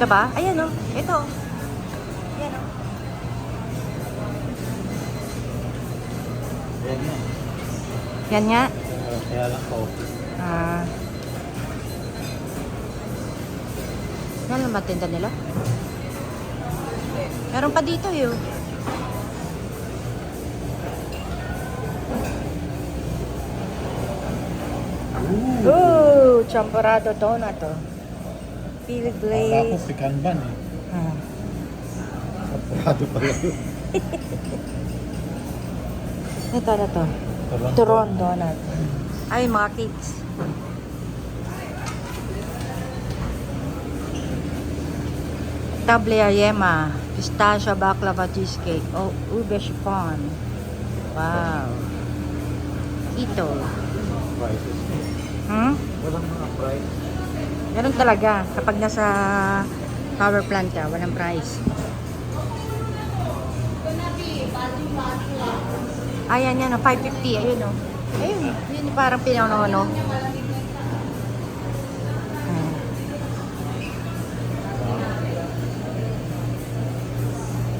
Ito ba? Ayan o. Ito. Ayan o. Yan yan. Yan nga. Kaya lang ko. Ah. Yan lang ba tinda nila? Meron pa dito eh. oh. Ooh, champorado donut oh. Pili Akala ko glaze. pecan ban eh. Ah. Apurado pala yun. Ito na to. Turon. Turon donut. Ay, mga cakes. Table yema, pistachio baklava cheesecake, oh, ube chiffon. Wow. Ito. Prices. Hmm? Walang mga price. Ganun talaga. Kapag nasa power plant ka, walang price. Ayan yan, oh, 550. Ayun, oh. Ayun, yun parang pinanono.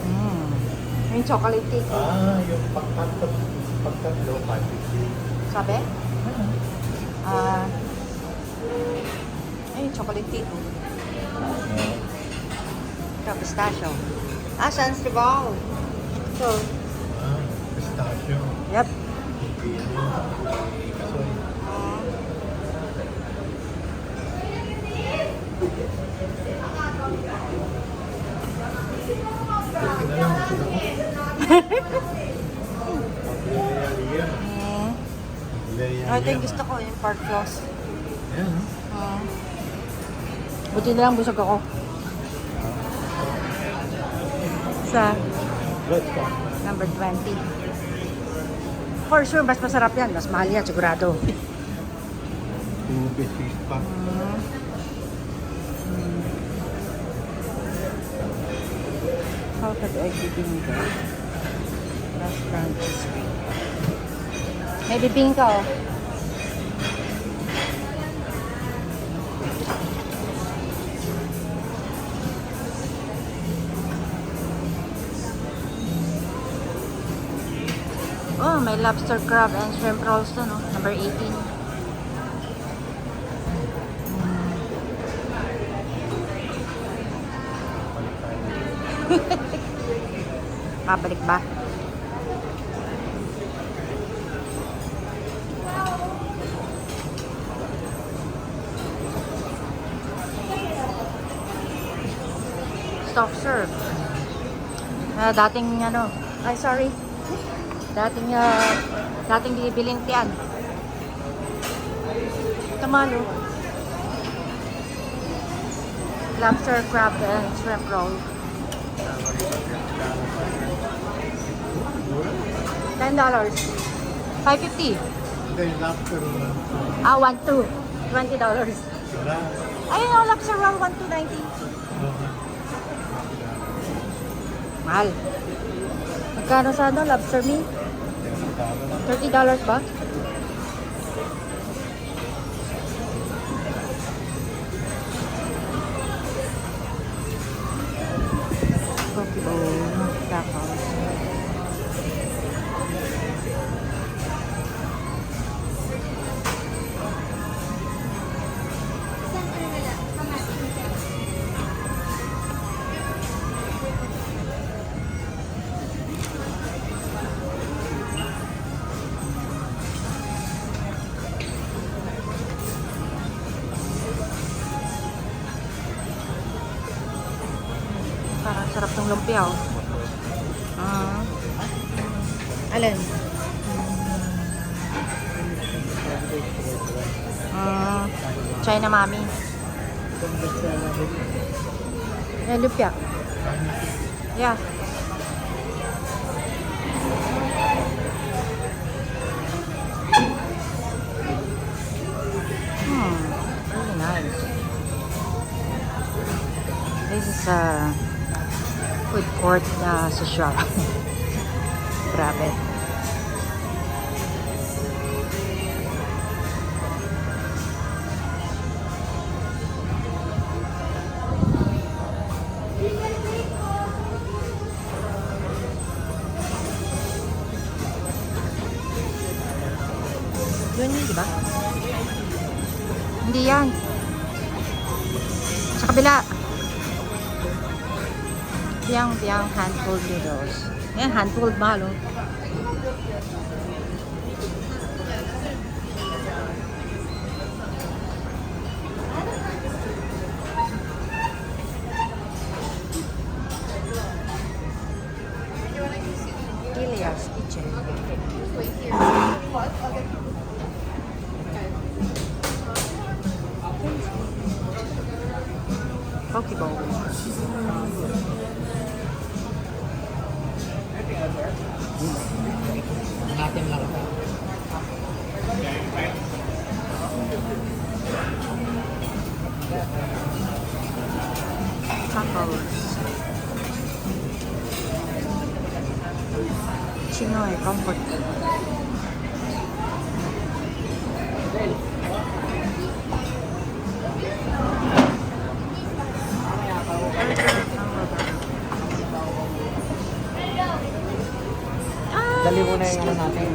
Mm. Yung chocolate cake. Ah, yung pagtatlo, pagtatlo, 550. Sabi? Ah. ay, chocolate oh. Uh, Ito, pistachio. Ah, Sansibaw. Ito. ah, pistachio. Yep. Buti na lang, gusto ko. Mm. Yung gusto ko, yung pork floss. Yan, no? Buti na lang busog ako. Sa number 20. For sure, mas masarap yan. Mas mahal yan, sigurado. Two pieces pa. How could I bibing ka? Restaurant cheesecake. May bibing ka, oh. Oh, may lobster crab and shrimp rolls to, no? Number 18. Balik tayo. Pabalik ba? Soft serve. Ah, dating ano, ay sorry. Dating ah, dating binibiling tiyan. Tamalo. Lobster, crab, and shrimp roll. Ten dollars. Five fifty. Ah, one two. Twenty dollars. Ayun ang lobster roll, one two ninety. Mahal. Magkano sa ano, lobster meat? Thirty dollars ba? Parang sarap ng lumpia, oh. Ah. Alin? Ah, China Mami. Eh, lumpia. Yeah. Hmm, really nice. This is a food court na sa Shara. Grabe. Yun yun, di? Hindi yan. Sa kabila. Sa kabila yang hand-pulled noodles. Ayan, hand-pulled mahal, oh. Natin lang. Tacos. Chinoy comfort food. Dali mo na yung ano natin.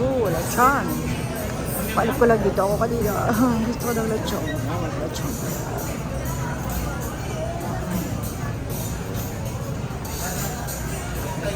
Oo, lechon. Balik ko lang dito ako kanina. Gusto ko ng lechon. Lechon.